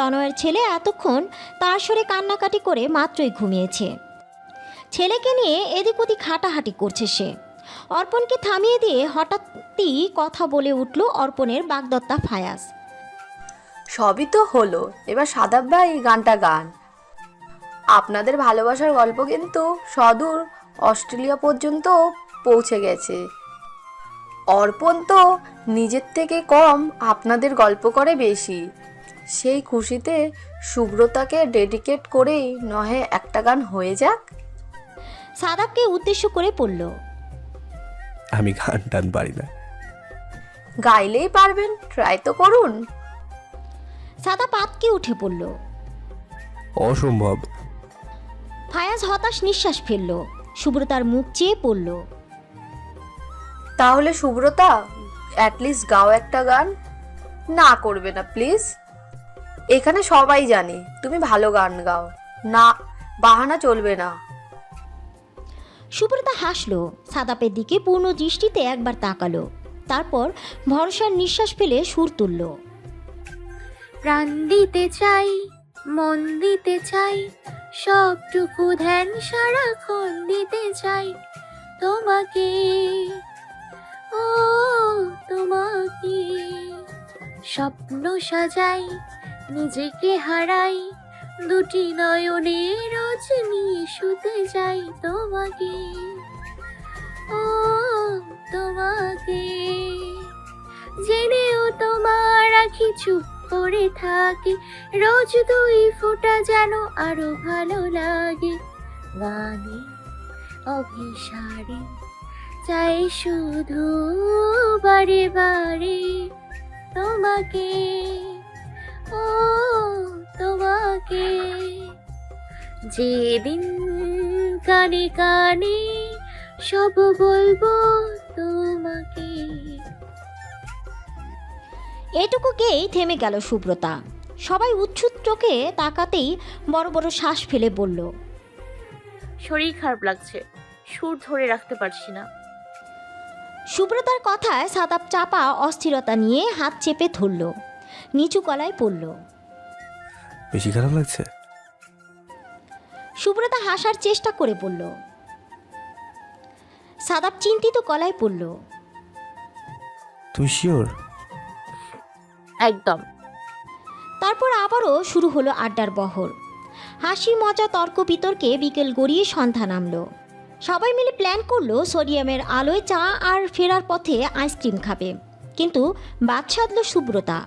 তনয়ের ছেলে এতক্ষণ তার সরে কান্নাকাটি করে মাত্রই ঘুমিয়েছে। ছেলেকে নিয়ে এদিক ওদিক হাঁটাহাঁটি করছে সে। অর্পণকে থামিয়ে দিয়ে হঠাৎই কথা বলে উঠল অর্পণের বাগদত্তা ফায়াস সবই তো হলো, এবার সাদাব ভাই গানটা গান। আপনাদের ভালোবাসার গল্প কিন্তু সদূর অস্ট্রেলিয়া পর্যন্ত পৌঁছে গেছে। অর্পণ তো নিজের থেকে কম আপনাদের গল্প করে বেশি। সেই খুশিতে সুব্রতাকে ডেডিকেট করেই নহে একটা গান হয়ে যাক। সাদাবকে উদ্দেশ্য করে পড়ল আমি গান টান পারি না। গাইলেই পারবেন ট্রাই তো করুন। সাদা পাতকে উঠে পড়ল অসম্ভব। ফায়াজ হতাশ নিঃশ্বাস ফেলল সুব্রতার মুখ চেয়ে পড়ল তাহলে সুব্রতা অ্যাটলিস্ট গাও একটা গান। না করবে না প্লিজ এখানে সবাই জানে তুমি ভালো গান গাও। না বাহানা চলবে না। সুব্রতা হাসলো সাদাপের দিকে পূর্ণ দৃষ্টিতে একবার তাকালো তারপর ভরসার নিঃশ্বাস ফেলে সুর তুলল। প্রাণ দিতে চাই মন দিতে চাই সবটুকু ধ্যান সারাক্ষণ দিতে চাই তোমাকে। ও তোমাকে। স্বপ্ন সাজাই নিজেকে হারাই, দুটি নয়নে রোজ নিয়ে শুতে যাই তোমাকে। ও, তোমাকে। জেনেও তোমার আখি চুপ করে থাকে, রোজ দুই ফোঁটা যেন আরও ভালো লাগে। গানে, অভিসারে, চাই শুধু বারে বারে তোমাকে। ও তোমাকে। যেদিন কানে কানে সব বলব তোমাকে। এটুকুকেই থেমে গেল সুব্রতা। সবাই উচ্ছুত চোখে তাকাতেই বড় বড় শ্বাস ফেলে বলল শরীর খারাপ লাগছে সুর ধরে রাখতে পারছি না। সুব্রতার কথায় সাদাপ চাপা অস্থিরতা নিয়ে হাত চেপে ধরল। নিচু গলায় পড়ল বেশি খারাপ লাগছে? সুব্রতা হাসার চেষ্টা করে পড়ল সাদাপ চিন্তিত গলায় পড়ল তুমি শিওর? একদম। তারপর আবারও শুরু হলো আড্ডার বহর। হাসি মজা তর্ক বিতর্কে বিকেল গড়িয়ে সন্ধ্যা নামলো। সবাই মিলে প্ল্যান করল সোডিয়ামের আলোয় চা আর ফেরার পথে আইসক্রিম খাবে। কিন্তু বাদ সাধল সুব্রতা।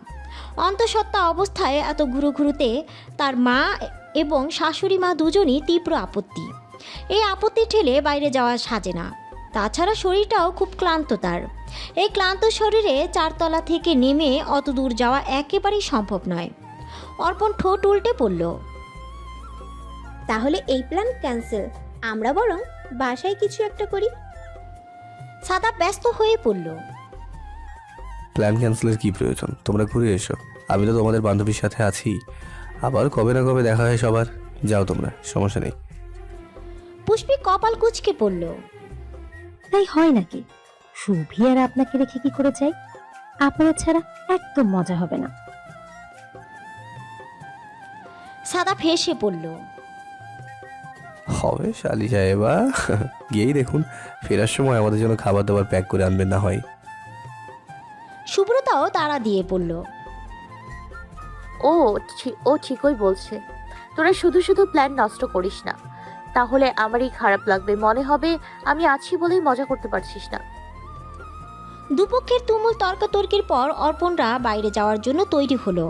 অন্তঃসত্ত্বা অবস্থায় এত ঘুরু ঘুরুতে তার মা এবং শাশুড়ি মা দুজনই তীব্র আপত্তি। এই আপত্তি ঠেলে বাইরে যাওয়া সাজে না। তাছাড়া শরীরটাও খুব ক্লান্ত তার। এই ক্লান্ত শরীরে চারতলা থেকে নেমে অত দূর যাওয়া একেবারেই সম্ভব নয়। অর্পণ ঠোঁট উল্টে পড়ল তাহলে এই প্ল্যান ক্যান্সেল। আমরা বরং বাসায় কিছু একটা করি। সাদা ব্যস্ত হয়ে পড়ল। প্ল্যান ক্যান্সেলের কি প্রয়োজন? তোমরা ঘুরে এসো। আমি তো তোমাদের বান্ধবীর সাথে আছি। আবার কবে না কবে দেখা হয় সবার? যাও তোমরা সমস্যা নেই। পুষ্পি কপাল কুচকে পড়ল। তাই হয় নাকি? সুভি আর আপনাকে রেখে কি করে চাই আপনারা ছাড়া একদম মজা হবে না। সাদা ফেসে পড়ল। হবে শালি সাহেবা গিয়েই দেখুন ফেরার সময় আমাদের জন্য খাবার দাবার প্যাক করে আনবেন না হয়। সুব্রতাও তারা দিয়ে পড়ল। ও ও ঠিকই বলছে। তোরা শুধু শুধু প্ল্যান নষ্ট করিস না। তাহলে আমারই খারাপ লাগবে। মনে হবে আমি আছি বলেই মজা করতে পারছিস না। দুপক্ষের তুমুল তর্কাতর্কির পর অর্পণরা বাইরে যাওয়ার জন্য তৈরি হলো।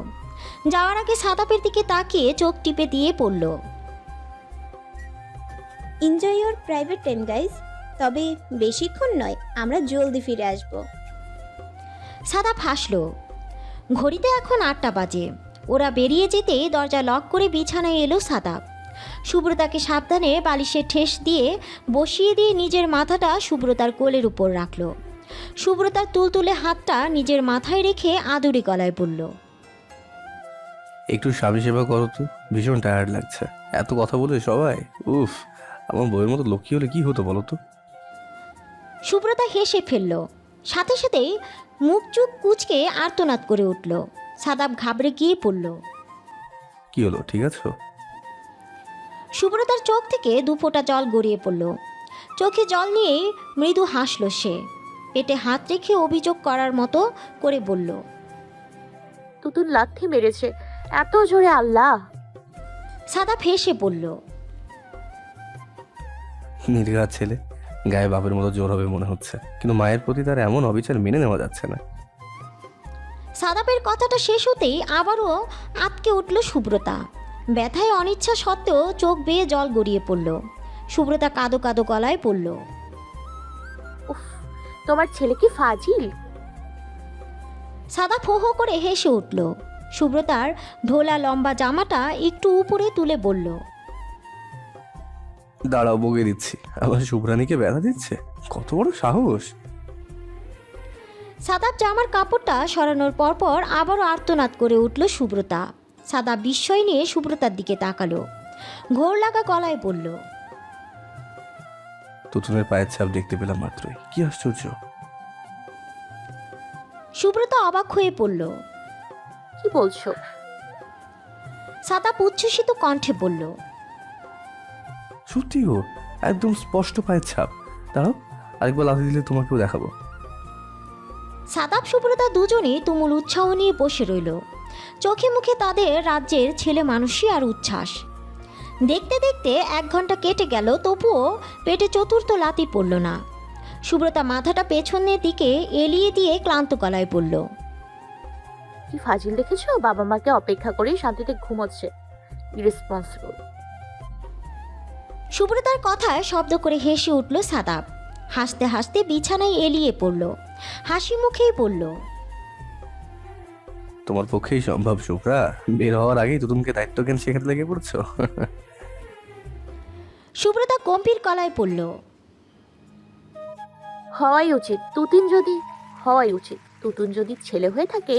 যাওয়ার আগে সাদাপের দিকে তাকিয়ে চোখ টিপে দিয়ে পড়ল। Enjoy your private time guys তবে বেশিক্ষণ নয় আমরা জলদি ফিরে আসব। সাদা হাসল ঘড়িতে এখন আটটা বাজে। ওরা বেরিয়ে যেতেই দরজা লক করে বিছানায় এলো সাদা। সুব্রতাকে সাবধানে বালিশে ঠেস দিয়ে বসিয়ে দিয়ে নিজের মাথাটা সুব্রতার কোলের উপর রাখল। সুব্রতার তুলতুলে হাতটা নিজের মাথায় রেখে আদুরি গলায় বলল একটু স্বামী সেবা করো তো ভীষণ টায়ার্ড লাগছে। এত কথা বলে সবাই উফ আমার বইয়ের মতো লক্ষ্মী হলে কি হতো বলো তো? সুব্রতা হেসে ফেলল। সাথে সাথেই মুখ চুখ কুচকে আর্তনাদ করে উঠল। সাদাব ঘাবড়ে গিয়ে পড়ল। কি হলো ঠিক আছো? সুব্রতার চোখ থেকে দুফোঁটা জল গড়িয়ে পড়ল। চোখে জল নিয়েই মৃদু হাসল সে। পেটে হাত রেখে অভিযোগ করার মতো করে বলল তুতুন লাথি মেরেছে এত জোরে আল্লাহ। সাদা ফেসে পড়ল নির্ঘাত ছেলে। গায়ে বাপের মতো জোর হবে মনে হচ্ছে। কিন্তু মায়ের প্রতি তার এমন অবিচার মেনে নেওয়া যাচ্ছে না। সাদাপের কথাটা শেষ হতেই আবারও আতকে উঠল সুব্রতা। ব্যথায় অনিচ্ছা সত্ত্বেও চোখ বেয়ে জল গড়িয়ে পড়ল। সুব্রতা কাদো কাদো গলায় পড়ল। উফ তোমার ছেলে কি ফাজিল? সাদা ফোহো করে হেসে উঠল। সুব্রতার ঢোলা লম্বা জামাটা একটু উপরে তুলে বলল দাঁড়াও বগে দিচ্ছি। আবার শুভ্রানীকে ব্যথা দিচ্ছে? কত বড় সাহস। সাদাব জামার কাপড়টা সরানোর পরপর আবারও আর্তনাদ করে উঠল সুব্রতা। সাদা বিস্ময় নিয়ে সুব্রতার দিকে তাকালো। ঘোর লাগা গলায় বলল তুতুনের পায়ের ছাপ দেখতে পেলাম মাত্রই। কি আশ্চর্য। সুব্রতা অবাক হয়ে পড়ল কি বলছো? সাদাব উচ্ছ্বসিত কণ্ঠে বলল সত্যি গো একদম স্পষ্ট পায়ের ছাপ। দাঁড়াও আরেকবার লাথি দিলে তোমাকেও দেখাবো। সাদাব সুব্রতা দুজনেই তুমুল উৎসাহ নিয়ে বসে রইল। চোখে মুখে তাদের রাজ্যের ছেলে মানুষই আর উচ্ছ্বাস। দেখতে দেখতে এক ঘণ্টা কেটে গেল তবুও পেটে চতুর্থ লাতি পড়ল না। সুব্রতা মাথাটা পেছনের দিকে এলিয়ে দিয়ে ক্লান্ত গলায় পড়ল কি ফাজিল দেখেছ? বাবা মাকে অপেক্ষা করে শান্তিতে ঘুমোচ্ছে। ইরেসপন্সিবল সুব্রতার কথায় শব্দ করে হেসে উঠল সাদাব। হাসতে হাসতে বিছানায় এলিয়ে পড়ল। হাসি মুখেই পড়ল তোমার পক্ষেই সম্ভব শুভ্রা। বের হওয়ার আগেই তুতুনকে দায়িত্ব জ্ঞান শেখাতে লেগে পড়ছো? সুব্রতা গম্ভীর গলায় পড়ল হওয়াই উচিত। তুতুন যদি হওয়াই উচিত। তুতুন যদি ছেলে হয়ে থাকে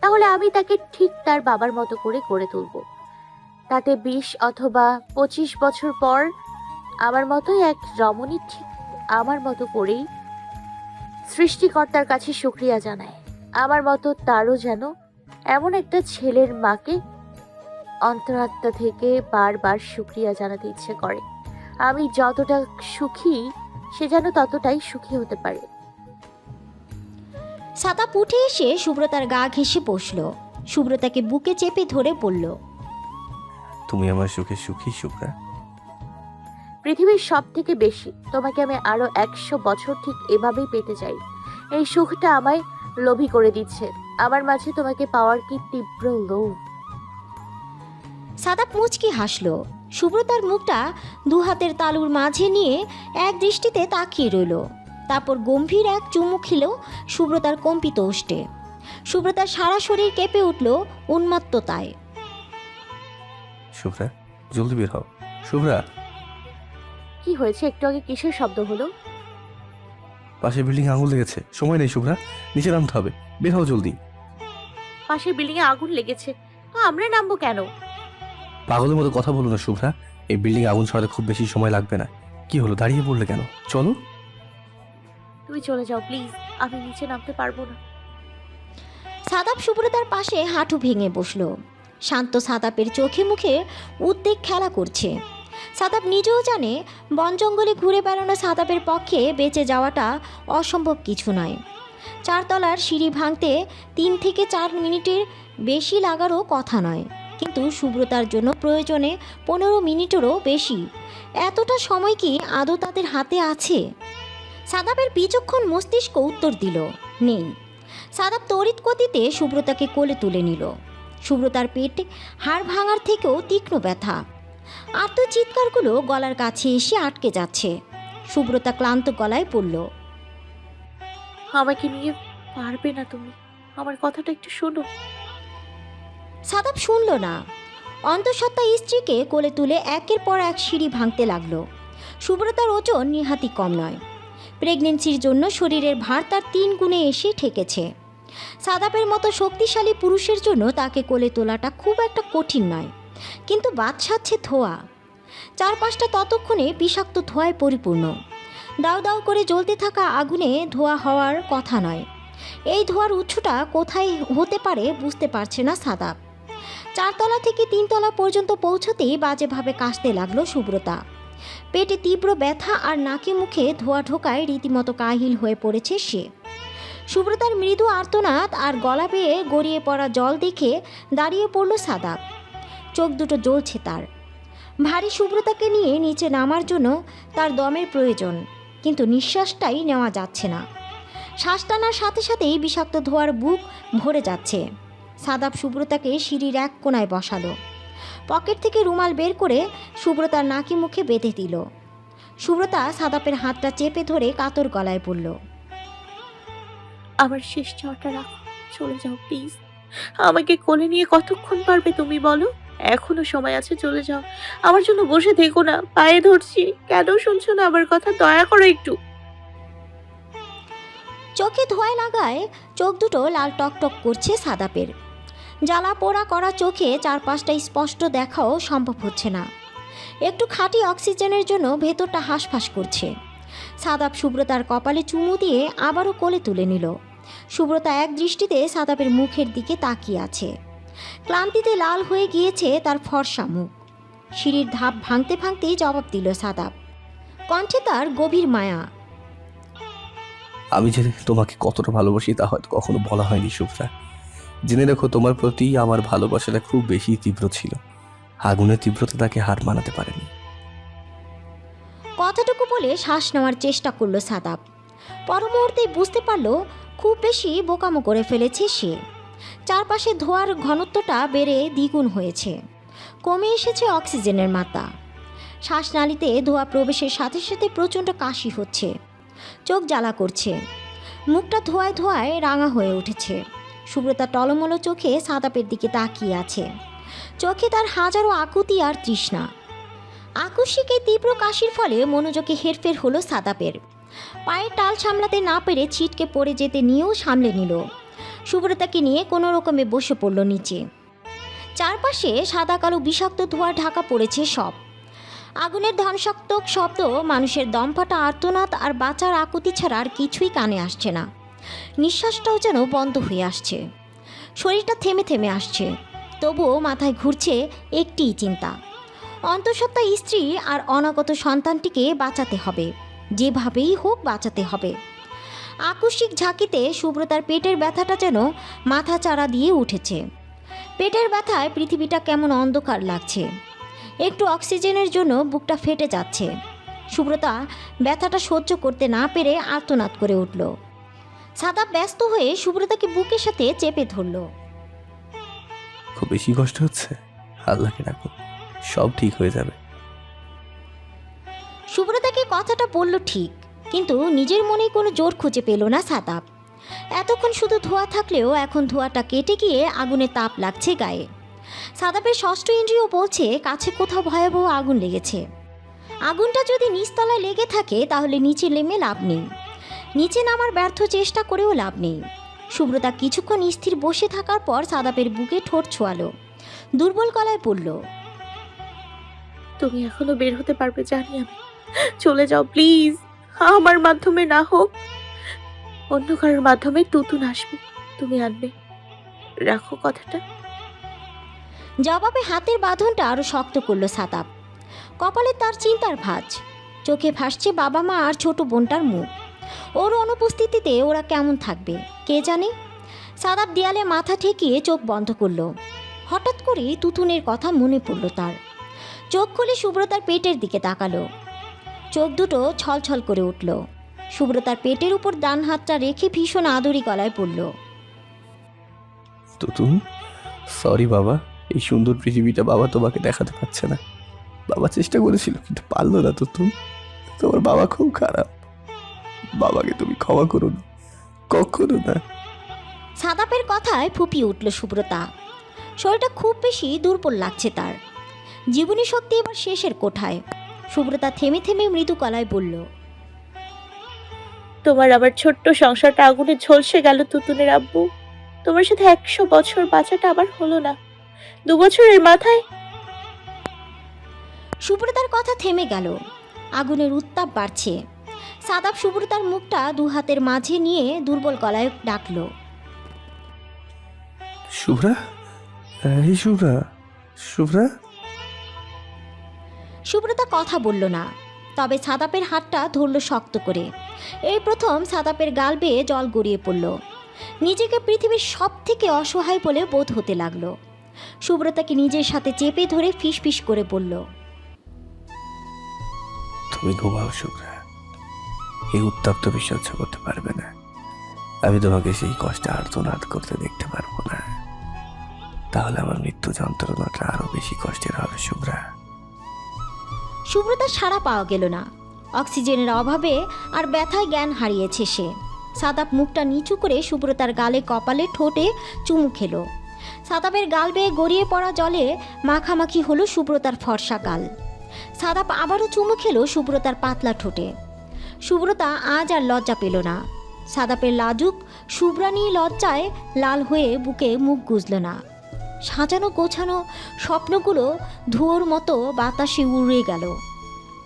তাহলে আমি তাকে ঠিক তার বাবার মতো করে গড়ে তুলব। তাতে বিশ অথবা পঁচিশ বছর পর আমার মতোই এক রমণী ঠিক আমার মতো করেই সৃষ্টিকর্তার কাছে শুক্রিয়া জানায়। আমার মতো তারও যেন এমন একটা ছেলের মাকে অন্তরাত্মা থেকে বারবার শুক্রিয়া জানাতে ইচ্ছে করে। আমি যতটা সুখী সে যেন ততটাই সুখী হতে পারে। সাদা উঠে এসে সুব্রতার গা ঘেঁষে বসল। সুব্রতাকে বুকে চেপে ধরে বলল তুমি আমার সুখে সুখী শুভ্রা। পৃথিবীর সব থেকে বেশি। তোমাকে আমি আরও একশো বছর ঠিক এভাবেই পেতে চাই। এই সুখটা আমায় লোভী করে দিচ্ছে। আমার মাঝে তোমাকে পাওয়ার কি তীব্র লোভ? সাদাপ মুচকি হাসলো। সুব্রতার মুখটা দু হাতের তালুর মাঝে নিয়ে এক দৃষ্টিতে তাকিয়ে রইল। তারপর গম্ভীর এক চুমু খেল সুব্রতার কম্পিত ওষ্ঠে সুব্রতার সারা শরীর কেঁপে উঠল উন্মত্ততায়। শুভ্রা জলদি বের হও। শুভ্রা কি হয়েছে? একটু আগে কিসের শব্দ হলো? পাশে বিল্ডিং আগুন লেগেছে। সময় নেই শুভ্রা। নিচে নামতে হবে। বের হও জলদি। পাশের বিল্ডিং এ আগুন লেগেছে। তো আমরা নামবো কেন? পাগলের মতো কথা বলো না শুভ্রা। এই বিল্ডিং আগুন ছড়াতে খুব বেশি সময় লাগবে না। কি হলো দাঁড়িয়ে পড়লে কেন? চলো। তুমি চলে যাও প্লিজ। আমি নিচে নামতে পারব না। সাদাপ সুব্রতার পাশে হাঁটু ভেঙে বসল। শান্ত সাদাপের চোখে মুখে উদ্বেগ খেলা করছে। সাদাপ নিজেও জানে বন জঙ্গলে ঘুরে বেড়ানো সাদাবের পক্ষে বেঁচে যাওয়াটা অসম্ভব কিছু নয়। চারতলার সিঁড়ি ভাঙতে তিন থেকে চার মিনিটের বেশি লাগারও কথা নয়। কিন্তু শুভ্রতার জন্য প্রয়োজনে পনেরো মিনিটেরও বেশি। এতটা সময় কি আদৌ তাদের হাতে আছে? সাদাবের বিচক্ষণ মস্তিষ্ক উত্তর দিল, নেই। সাদাব তড়িৎ সুব্রতাকে কোলে তুলে নিল। সুব্রতার পেটে হাড় ভাঙার থেকেও তীক্ষ্ণ ব্যথা। আর্ত চিৎকারগুলো গলার কাছে এসে আটকে যাচ্ছে। সুব্রতা ক্লান্ত গলায় পড়ল আমাকে নিয়ে পারবে না তুমি। আমার কথাটা একটু শোনো। সাদাব শুনল না। অন্তঃসত্ত্বা স্ত্রীকে কোলে তুলে একের পর এক সিঁড়ি ভাঙতে লাগল। সুব্রতার ওজন নিহাতি কম নয়। প্রেগনেন্সির জন্য শরীরের ভার তার তিন গুণে এসে ঠেকেছে। সাদাপের মতো শক্তিশালী পুরুষের জন্য তাকে কোলে তোলাটা খুব একটা কঠিন নয়। কিন্তু বাদ বাদশাচ্ছে ধোয়া। চারপাশটা ততক্ষণে বিষাক্ত ধোঁয়ায় পরিপূর্ণ। দাউ দাউ করে জ্বলতে থাকা আগুনে ধোয়া হওয়ার কথা নয়। এই ধোঁয়ার উৎসটা কোথায় হতে পারে বুঝতে পারছে না সাদাপ। চারতলা থেকে তিনতলা পর্যন্ত পৌঁছতেই বাজেভাবে কাশতে লাগল সুব্রতা। পেটে তীব্র ব্যথা আর নাকে মুখে ধোয়া ঢোকায় রীতিমতো কাহিল হয়ে পড়েছে সে। সুব্রতার মৃদু আর্তনাদ আর গলা বেয়ে গড়িয়ে পড়া জল দেখে দাঁড়িয়ে পড়ল সাদাব চোখ দুটো জ্বলছে তার। ভারী সুব্রতাকে নিয়ে নিচে নামার জন্য তার দমের প্রয়োজন, কিন্তু নিঃশ্বাসটাই নেওয়া যাচ্ছে না। শ্বাস টানার সাথে সাথেই বিষাক্ত ধোয়ার বুক ভরে যাচ্ছে। সাদাব সুব্রতাকে সিঁড়ির এক কোনায় বসালো। পকেট থেকে রুমাল বের করে সুব্রতার নাকি মুখে বেঁধে দিল। সুব্রতা সাদাপের হাতটা চেপে ধরে কাতর গলায় পড়ল আমার শেষ জ্বরটা রাখো, চলে যাও প্লিজ আমাকে কোলে নিয়ে কতক্ষণ পারবে তুমি বলো? এখনও সময় আছে, চলে যাও। আমার জন্য বসে থেকো না, পায়ে ধরছি। কেন শুনছো না আমার কথা? দয়া করো একটু। চোখে ধোঁয়ায় লাগায় চোখ দুটো লাল টকটক করছে সাদাপের জ্বালা পোড়া করা চোখে চারপাশটা স্পষ্ট দেখাও সম্ভব হচ্ছে না। একটু খাঁটি অক্সিজেনের জন্য ভেতরটা হাঁসফাঁস করছে। সাদাপ সুব্রতার কপালে চুমু দিয়ে আবারও কোলে তুলে নিল। সুব্রতা এক দৃষ্টিতে সাদাপের মুখের দিকে তাকিয়ে আছে। ক্লান্তিতে লাল হয়ে গিয়েছে তার ফর্সা মুখ। সিঁড়ির ধাপ ভাঙতে ভাঙতেই জবাব দিল সাদাপ কণ্ঠে তার গভীর মায়া আমি যে তোমাকে কতটা ভালোবাসি তা হয়তো কখনো বলা হয়নি শুভ্রা। জেনে রেখো তোমার প্রতি আমার ভালোবাসাটা খুব বেশি তীব্র ছিল। আগুনের তীব্রতা তাকে হার মানাতে পারেনি। কথাটুকু বলে শ্বাস নেওয়ার চেষ্টা করল সাদাব। পর মুহূর্তে বুঝতে পারল খুব বেশি বোকামো করে ফেলেছে সে। চারপাশে ধোয়ার ঘনত্বটা বেড়ে দ্বিগুণ হয়েছে। কমে এসেছে অক্সিজেনের মাত্রা। শ্বাসনালীতে ধোয়া প্রবেশের সাথে সাথে প্রচণ্ড কাশি হচ্ছে। চোখ জ্বালা করছে। মুখটা ধোয়ায় ধোয়ায় রাঙা হয়ে উঠেছে। সুব্রতা টলমলো চোখে সাদাপের দিকে তাকিয়ে আছে। চোখে তার হাজারো আকুতি আর তৃষ্ণা। আকস্মিক এই তীব্র কাশির ফলে মনোযোগে হেরফের হলো সাদাপের। পায়ের টাল সামলাতে না পেরে ছিটকে পড়ে যেতে নিয়েও সামলে নিল। সুব্রতাকে নিয়ে কোনো রকমে বসে পড়ল নিচে। চারপাশে সাদা কালো বিষাক্ত ধোঁয়া ঢাকা পড়েছে সব। আগুনের ধ্বংসাত্মক শব্দ, মানুষের দমফাটা আর্তনাদ আর বাঁচার আকুতি ছাড়া আর কিছুই কানে আসছে না। নিঃশ্বাসটাও যেন বন্ধ হয়ে আসছে। শরীরটা থেমে থেমে আসছে। তবুও মাথায় ঘুরছে একটিই চিন্তা। অন্তঃসত্ত্বা স্ত্রী আর অনাগত সন্তানটিকে বাঁচাতে হবে। যেভাবেই হোক বাঁচাতে হবে। আকস্মিক ঝাঁকিতে সুব্রতার পেটের ব্যথাটা যেন মাথা চারা দিয়ে উঠেছে। পেটের ব্যথায় পৃথিবীটা কেমন অন্ধকার লাগছে। একটু অক্সিজেনের জন্য বুকটা ফেটে যাচ্ছে। সুব্রতা ব্যথাটা সহ্য করতে না পেরে আর্তনাদ করে উঠল। সাদা ব্যস্ত হয়ে সুব্রতাকে বুকের সাথে চেপে ধরল। খুব বেশি কষ্ট হচ্ছে? আল্লাহকে ডাকো। সব ঠিক হয়ে যাবে। সুব্রতাকে কথাটা বলল ঠিক। কিন্তু নিজের মনে কোনো জোর খুঁজে পেল না সাতাপ এতক্ষণ শুধু ধোয়া থাকলেও এখন ধোয়াটা কেটে গিয়ে আগুনে তাপ লাগছে গায়ে। সাদাপের ষষ্ঠ ইন্দ্রিয় বলছে, কাছে কোথাও ভয়াবহ আগুন লেগেছে। আগুনটা যদি নিচতলায় লেগে থাকে, তাহলে নিচে নেমে লাভ নেই। নিচে নামার ব্যর্থ চেষ্টা করেও লাভ নেই। সুব্রতা কিছুক্ষণ স্থির বসে থাকার পর সাদাপের বুকে ঠোঁট ছোয়ালো। দুর্বল গলায় পড়ল তুমি এখনও বের হতে পারবে জানি আমি। চলে যাও, প্লিজ। আমার মাধ্যমে না হোক, অন্য কারোর মাধ্যমে তুতুন আসবে, তুমি আনবে। রাখো কথাটা। জবাবে হাতের বাঁধনটা আরও শক্ত করল সাতাপ কপালে তার চিন্তার ভাঁজ। চোখে ভাসছে বাবা মা আর ছোট বোনটার মুখ। ওর অনুপস্থিতিতে ওরা কেমন থাকবে, কে জানে? সাদাপ দেয়ালে মাথা ঠেকিয়ে চোখ বন্ধ করল। হঠাৎ করে তুতুনের কথা মনে পড়ল তার। চোখ খুলে সুব্রতার পেটের দিকে তাকালো। চোখ দুটো ছলছল করে উঠল। সুব্রতার পেটের উপর ডান হাতটা রেখে ভীষণ আদরি গলায় পড়ল তো তুমি? সরি বাবা এই সুন্দর পৃথিবীটা বাবা তোমাকে দেখাতে পারছে না। বাবা চেষ্টা করেছিল কিন্তু পারল না তো তুমি? তোমার বাবা খুব খারাপ। বাবাকে তুমি ক্ষমা করো না কখনো না। সাদাপের কথায় ফুপিয়ে উঠল সুব্রতা। শরীরটা খুব বেশি দুর্বল লাগছে তার। জীবনী শক্তি এবার শেষের কোঠায়। সুব্রতা থেমে থেমে মৃদু গলায় বলল তোমার আবার ছোট্ট সংসারটা আগুনে ঝলসে গেল তুতুনের আব্বু। তোমার সাথে একশো বছর বাঁচাটা আবার হলো না। দু বছরের মাথায় সুব্রতার কথা থেমে গেল। আগুনের উত্তাপ বাড়ছে। সাদাপ সুব্রতার মুখটা দু হাতের মাঝে নিয়ে দুর্বল গলায় ডাকল শুভ্রা? এই শুভ্রা শুভ্রা? সুব্রতা কথা বলল না। তবে সাদাপের হাতটা ধরল শক্ত করে। এই প্রথম সাদাপের গাল বেয়ে জল গড়িয়ে পড়ল। নিজেকে পৃথিবীর সব থেকে অসহায় বলে বোধ হতে লাগল। সুব্রতাকে নিজের সাথে চেপে ধরে ফিসফিস করে বলল, তুমি ঘুমাও শুভ্রা এই উত্তপ্ত বিষয় সহ্য করতে পারবে না। আমি তোমাকে সেই কষ্টে আর্তনাদ করতে দেখতে পারব না। তাহলে আমার মৃত্যু যন্ত্রণাটা আরও বেশি কষ্টের হবে, শুভ্রা। সুব্রতার সাড়া পাওয়া গেল না। অক্সিজেনের অভাবে আর ব্যথায় জ্ঞান হারিয়েছে সে। সাদাপ মুখটা নিচু করে সুব্রতার গালে কপালে ঠোঁটে চুমু খেলো। সাদাপের গাল বেয়ে গড়িয়ে পড়া জলে মাখামাখি হলো সুব্রতার ফর্সা গাল সাদাপ আবারও চুমু খেলো সুব্রতার পাতলা ঠোঁটে। সুব্রতা আজ আর লজ্জা পেল না। সাদাপের লাজুক শুভ্রানী লজ্জায় লাল হয়ে বুকে মুখ গুজল না। সাজানো গোছানো স্বপ্নগুলো ধুয়োর মতো বাতাসে উড়ে গেল।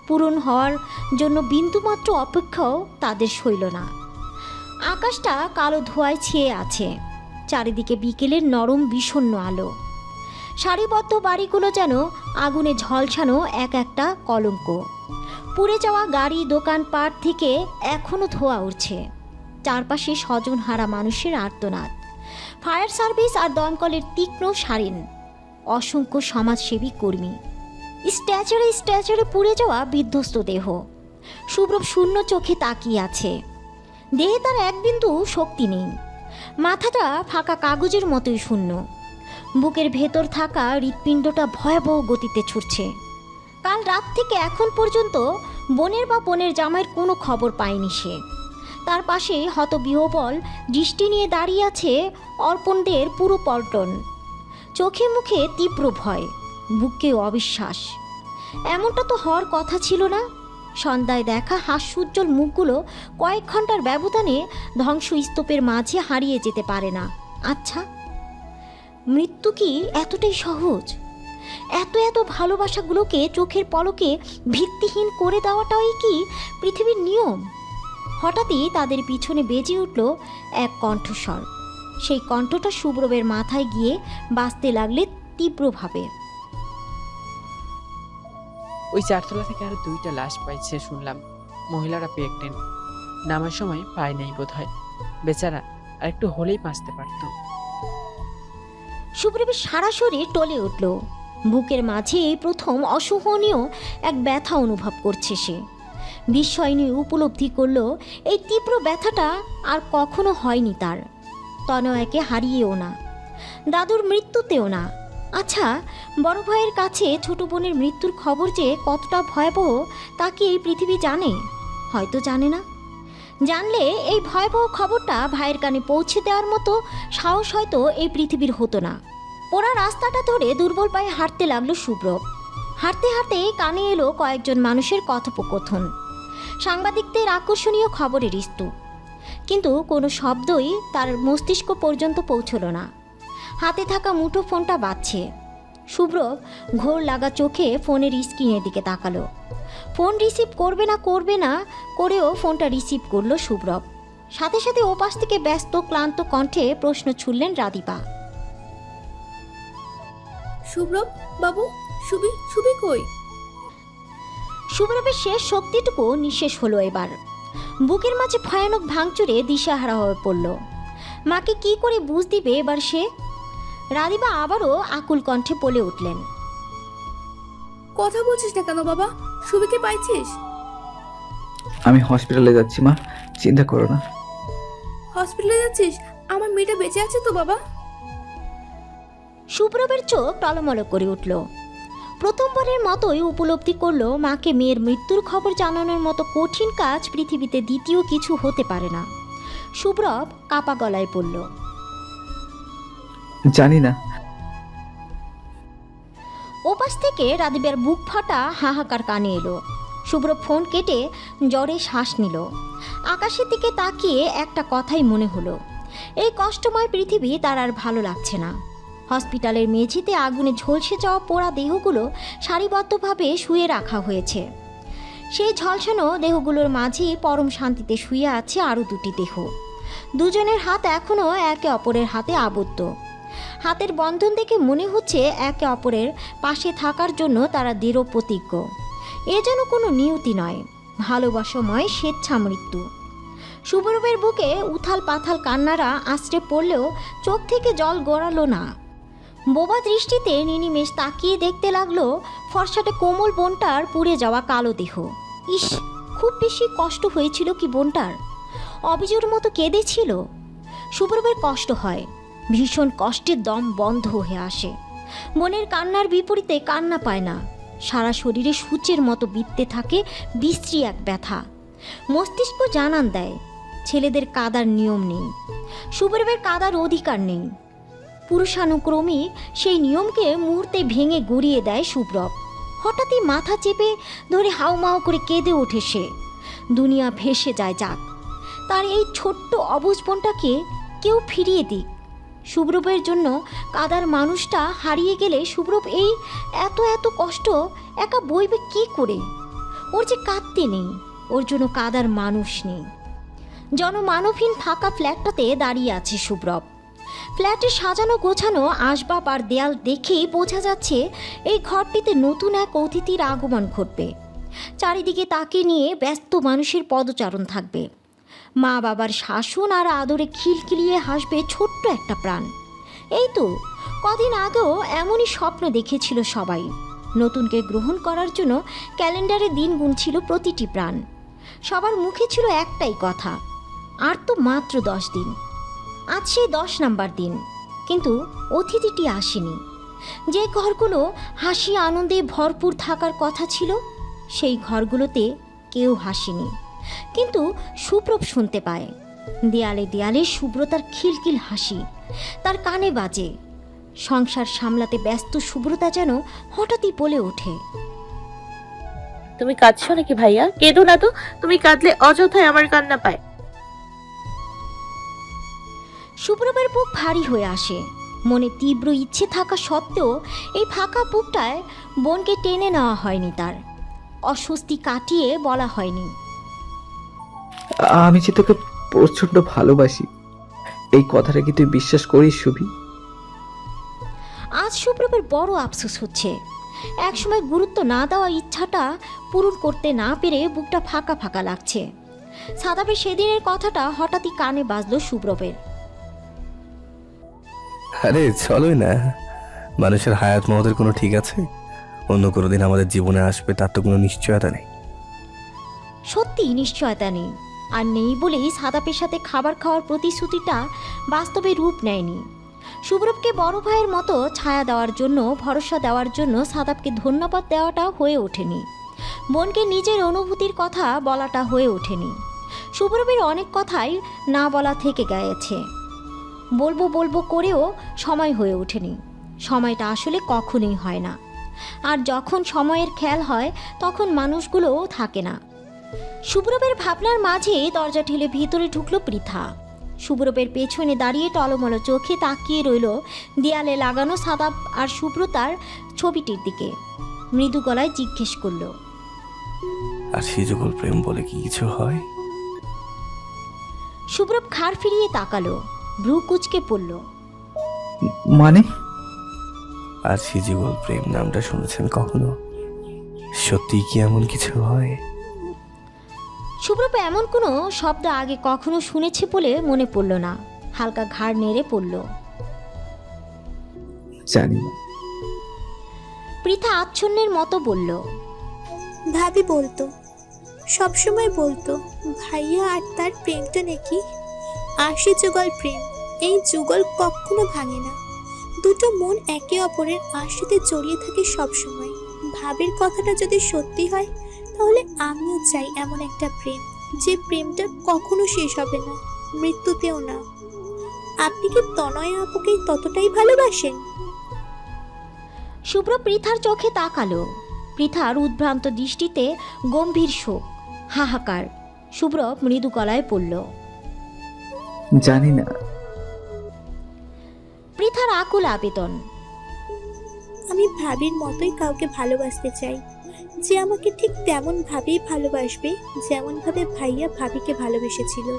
পূরণ হওয়ার জন্য বিন্দুমাত্র অপেক্ষাও তাদের সইল না। আকাশটা কালো ধোঁয়ায় ছেয়ে আছে। চারিদিকে বিকেলের নরম বিষণ্ণ আলো। সারিবদ্ধ বাড়িগুলো যেন আগুনে ঝলসানো এক একটা কলঙ্ক। পুড়ে যাওয়া গাড়ি দোকানপাট থেকে এখনও ধোঁয়া উঠছে চারপাশে স্বজন হারা মানুষের আর্তনাদ। ফায়ার সার্ভিস আর দমকলের তীক্ষ্ণ সারেন। অসংখ্য সমাজসেবী কর্মী। স্ট্যাচারে স্ট্যাচারে পুড়ে যাওয়া বিধ্বস্ত দেহ। সুব্রব শূন্য চোখে তাকিয়ে আছে। দেহে তার এক বিন্দু শক্তি নেই। মাথাটা ফাঁকা কাগজের মতোই শূন্য। বুকের ভেতর থাকা হৃৎপিণ্ডটা ভয়াবহ গতিতে ছুটছে। কাল রাত থেকে এখন পর্যন্ত বোনের বা বোনের জামাইয়ের কোনো খবর পায়নি সে। তার পাশে হতবিহবল দৃষ্টি নিয়ে দাঁড়িয়ে আছে অর্পণদের পুরো পল্টন। চোখে মুখে তীব্র ভয় বুকে অবিশ্বাস। এমনটা তো হওয়ার কথা ছিল না। সন্ধ্যায় দেখা হাস্যোজ্জ্বল মুখগুলো কয়েক ঘণ্টার ব্যবধানে ধ্বংসস্তূপের মাঝে হারিয়ে যেতে পারে না। আচ্ছা মৃত্যু কি এতটাই সহজ? এত এত ভালোবাসাগুলোকে চোখের পলকে ভিত্তিহীন করে দেওয়াটাই কি পৃথিবীর নিয়ম? হঠাৎই তাদের পিছনে বেজে উঠল এক কণ্ঠস্বর। সেই কণ্ঠটা সুব্রবের মাথায় গিয়ে বাঁচতে লাগলে তীব্রভাবে। ওই চারতলা থেকে আরও দুইটা লাশ পাইছে শুনলাম। মহিলারা প্রেগনেন্ট নামার সময় পায় নাই বোধ হয় বেচারা আর একটু হলেই বাঁচতে পারতো। সুব্রবের সারা শরীর টলে উঠল। বুকের মাঝে এই প্রথম অসহনীয় এক ব্যথা অনুভব করছে সে। বিস্ময় নিয়ে উপলব্ধি করল, এই তীব্র ব্যথাটা আর কখনো হয়নি তার। তনয়াকে হারিয়েও না। দাদুর মৃত্যুতেও না। আচ্ছা বড় ভাইয়ের কাছে ছোট বোনের মৃত্যুর খবর যে কতটা ভয়াবহ, তা কি এই পৃথিবী জানে? হয়তো জানে না। জানলে এই ভয়াবহ খবরটা ভাইয়ের কানে পৌঁছে দেওয়ার মতো সাহস হয়তো এই পৃথিবীর হতো না। ওরা রাস্তাটা ধরে দুর্বল পায়ে হাঁটতে লাগল সুব্রব হাঁটতে হাঁটতে কানে এলো কয়েকজন মানুষের কথোপকথন। সাংবাদিকদের আকর্ষণীয় খবরের স্তূপ কিন্তু কোনো শব্দই তার মস্তিষ্ক পর্যন্ত পৌঁছলো না। হাতে থাকা মুঠো ফোনটা বাজছে। সুব্রব ঘোর লাগা চোখে ফোনের স্ক্রিনের দিকে তাকালো। ফোন রিসিভ করবে না করবে না করেও ফোনটা রিসিভ করল সুব্রব সাথে সাথে ওপাশ থেকে ব্যস্ত, ক্লান্ত কণ্ঠে প্রশ্ন ছুড়লেন রাধিপা সুব্রব বাবু সুবি সুবি কই? সুব্রবের শেষ শক্তিটুকু নিঃশেষ হলো এবার। বুকের মাঝে ভয়ানক ভাঙচুরে দিশাহারা হয়ে পড়ল। মাকে কি করে বুঝ দিবে এবার সে? রাধিবা আবারও আকুল কণ্ঠে বলে উঠলেন কথা বলছিস না কেন বাবা? সুবিকে পাইছিস? আমি হসপিটালে যাচ্ছি মা। চিন্তা করো না। হসপিটালে যাচ্ছিস? আমার মেয়েটা বেঁচে আছে তো বাবা? সুব্রবের চোখ টলমল করে উঠল। প্রথমবারের মতোই উপলব্ধি করল মাকে মেয়ের মৃত্যুর খবর জানানোর মতো কঠিন কাজ পৃথিবীতে দ্বিতীয় কিছু হতে পারে না। সুব্রব কাপা গলায় পড়ল জানি না। ওপাশ থেকে রাদিবের বুক ফাটা হাহাকার কানে এলো। শুভ্র ফোন কেটে জ্বরে শ্বাস নিল। আকাশের দিকে তাকিয়ে একটা কথাই মনে হলো এই কষ্টময় পৃথিবী তার আর ভালো লাগছে না। হসপিটালের মেঝেতে আগুনে ঝলসে যাওয়া পোড়া দেহগুলো সারিবদ্ধভাবে শুয়ে রাখা হয়েছে। সেই ঝলসানো দেহগুলোর মাঝেই পরম শান্তিতে শুয়ে আছে আরও দুটি দেহ। দুজনের হাত এখনও একে অপরের হাতে আবদ্ধ। হাতের বন্ধন দেখে মনে হচ্ছে একে অপরের পাশে থাকার জন্য তারা দৃঢ় প্রতিজ্ঞ। এ যেন কোনো নিয়তি নয়, ভালোবাসময় স্বেচ্ছা মৃত্যু। শুভরূপের বুকে উথাল পাথাল কান্নারা আশ্রে পড়লেও চোখ থেকে জল গড়ালো না। বোবা দৃষ্টিতে নিনিমেষ তাকিয়ে দেখতে লাগল, ফর্সাটে কোমল বোনটার পুড়ে যাওয়া কালো দেহ। ইস, খুব বেশি কষ্ট হয়েছিল কি বোনটার? অবিজোর মতো কেঁদেছিল? সুপ্রভের কষ্ট হয়, ভীষণ কষ্টের দম বন্ধ হয়ে আসে। বোনের কান্নার বিপরীতে কান্না পায় না। সারা শরীরে সূচের মতো বিত্তে থাকে বিশ্রী এক ব্যথা। মস্তিষ্ক জানান দেয়, ছেলেদের কাদার নিয়ম নেই। সুপ্রভের কাদার অধিকার নেই। পুরুষানুক্রমিক সেই নিয়মকে মুহূর্তে ভেঙে গড়িয়ে দেয় সুব্রব। হঠাৎই মাথা চেপে ধরে হাউমাউ করে কেঁদে ওঠে সে। দুনিয়া ভেসে যায় যাক। তার এই ছোট্ট অবুজ বোনটাকে কেউ ফিরিয়ে দিক। সুব্রবের জন্য কাদার মানুষটা হারিয়ে গেলে সুব্রব এই এত এত কষ্ট একা বইবে কি করে? ওর যে কাঁদতে নেই, ওর জন্য কাদার মানুষ নেই। জনমানবহীন ফাঁকা ফ্ল্যাটটাতে দাঁড়িয়ে আছে সুব্রব। ফ্ল্যাটে সাজানো গোছানো আসবাব আর দেয়াল দেখেই বোঝা যাচ্ছে এই ঘরটিতে নতুন এক অতিথির আগমন ঘটবে। চারিদিকে তাকে নিয়ে ব্যস্ত মানুষের পদচারণ থাকবে। মা বাবার শাসন আর আদরে খিলখিলিয়ে হাসবে ছোট্ট একটা প্রাণ। এই তো, কদিন আগেও এমনই স্বপ্ন দেখেছিল সবাই। নতুনকে গ্রহণ করার জন্য ক্যালেন্ডারে দিন গুনছিল প্রতিটি প্রাণ। সবার মুখে ছিল একটাই কথা, আর তো মাত্র দশ দিন। আজ সেই দশ নাম্বার দিন। কিন্তু অতিথিটি আসেনি। যে ঘরগুলো হাসি আনন্দে ভরপুর থাকার কথা ছিল, সেই ঘরগুলোতে কেউ হাসেনি। কিন্তু সুপ্রভ শুনতে পায়। দেয়ালে দেয়ালে সুব্রতার খিলখিল হাসি। তার কানে বাজে। সংসার সামলাতে ব্যস্ত সুব্রতা যেন হঠাৎই বলে ওঠে। তুমি কাঁদছো নাকি ভাইয়া? কেঁদো না তো। তুমি কাঁদলে অযথায় আমার কান্না পায়। সুপ্রভের বুক ভারী হয়ে আসে। মনে তীব্র ইচ্ছে থাকা সত্ত্বেও এই ফাঁকা বুকটায় বোনকে টেনে নেওয়া হয়নি তার। অস্বস্তি কাটিয়ে বলা হয়নি। আমি যে তোকে প্রচণ্ড ভালোবাসি এই কথাটা কি তুই বিশ্বাস করিস সুবি আজ সুপ্রভের বড় আফসোস হচ্ছে। একসময় গুরুত্ব না দেওয়া ইচ্ছাটা পূরণ করতে না পেরে বুকটা ফাঁকা ফাঁকা লাগছে। সাদাপে সেদিনের কথাটা হঠাৎই কানে বাজলো সুব্রবের আরে, চলোই না। মানুষের হায়াত মহতের কোনো ঠিক আছে? অন্য কোনো দিন আমাদের জীবনে আসবে, তার তো কোনো নিশ্চয়তা নেই। সত্যি, নিশ্চয়তা নেই। আর নেই বলেই সাদাপের সাথে খাবার খাওয়ার প্রতিশ্রুতিটা বাস্তবে রূপ নেয়নি। সুব্রবকে বড় ভাইয়ের মতো ছায়া দেওয়ার জন্য, ভরসা দেওয়ার জন্য সাদাপকে ধন্যবাদ দেওয়াটা হয়ে ওঠেনি। বোনকে নিজের অনুভূতির কথা বলাটা হয়ে ওঠেনি। সুব্রবের অনেক কথাই না বলা থেকে গেছে। বলব বলব করেও সময় হয়ে ওঠেনি। সময়টা আসলে কখনোই হয় না। আর যখন সময়ের খেয়াল হয় তখন মানুষগুলোও থাকে না। সুব্রবের ভাবনার মাঝে দরজা ঠেলে ভিতরে ঢুকলো পৃথা। সুব্রবের পেছনে দাঁড়িয়ে টলমল চোখে তাকিয়ে রইল দেয়ালে লাগানো সাদা আর সুব্রতার ছবিটির দিকে। মৃদু গলায় জিজ্ঞেস করল আর সে যখন প্রেম বলে কি কিছু হয়? সুব্রব খাড় ফিরিয়ে তাকালো। ভ্রু কুচকে পড়ল। মানে? আর সে যুগল প্রেম নামটা শুনেছেন কখনো? সত্যি কি এমন কিছু হয়? সুব্রব এমন কোনো শব্দ আগে কখনো শুনেছে বলে মনে পড়ল না। হালকা ঘাড় নেড়ে পড়ল। জানি। পৃথা আচ্ছন্নের মতো বলল ভাবি বলতো সবসময় বলতো ভাইয়া আর তার প্রেমটা নাকি আশি যুগল প্রেম। এই যুগল কখনো ভাঙে না। দুটো মন একে অপরের আশিতে জড়িয়ে থাকে সবসময়। ভাবের কথাটা যদি সত্যি হয়, তাহলে আমিও চাই এমন একটা প্রেম, যে প্রেমটা কখনো শেষ হবে না, মৃত্যুতেও না। আপনি কি তনয় আপুকে ততটাই ভালোবাসেন? শুভ্র পৃথার চোখে তাকালো। পৃথার উদ্ভ্রান্ত দৃষ্টিতে গম্ভীর শোক, হাহাকার। শুভ্র মৃদু গলায় পড়ল। জানি না। পৃথার আকুল আবেদন। আমি ভাবির মতোই কাউকে ভালোবাসতে চাই। যে আমাকে ঠিক তেমন ভাবেই ভালোবাসবে যেমন ভাবে ভাইয়া ভাবিকে ভালোবেসেছিল।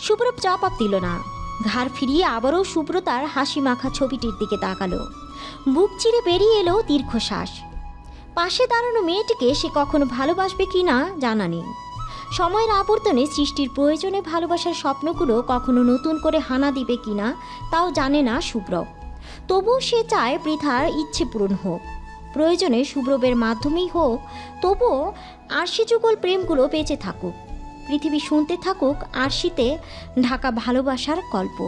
শুভ্র জবাব দিল না। ঘাড় ফিরিয়ে আবারও সুব্রতার হাসি মাখা ছবিটির দিকে তাকালো। বুক চিরে বেরিয়ে এলো দীর্ঘশ্বাস। পাশে দাঁড়ানো মেয়েটিকে সে কখনো ভালোবাসবে কি না জানা নেই। সময়ের আবর্তনে সৃষ্টির প্রয়োজনে ভালোবাসার স্বপ্নগুলো কখনো নতুন করে হানা দিবে কিনা, তাও জানে না শুভ্র। তবুও সে চায় পৃথার ইচ্ছে পূরণ হোক। প্রয়োজনে শুভ্রবের মাধ্যমেই হোক, তবুও আরশি যুগল প্রেমগুলো বেঁচে থাকুক। পৃথিবী শুনতে থাকুক আরশিতে ঢাকা ভালোবাসার গল্প।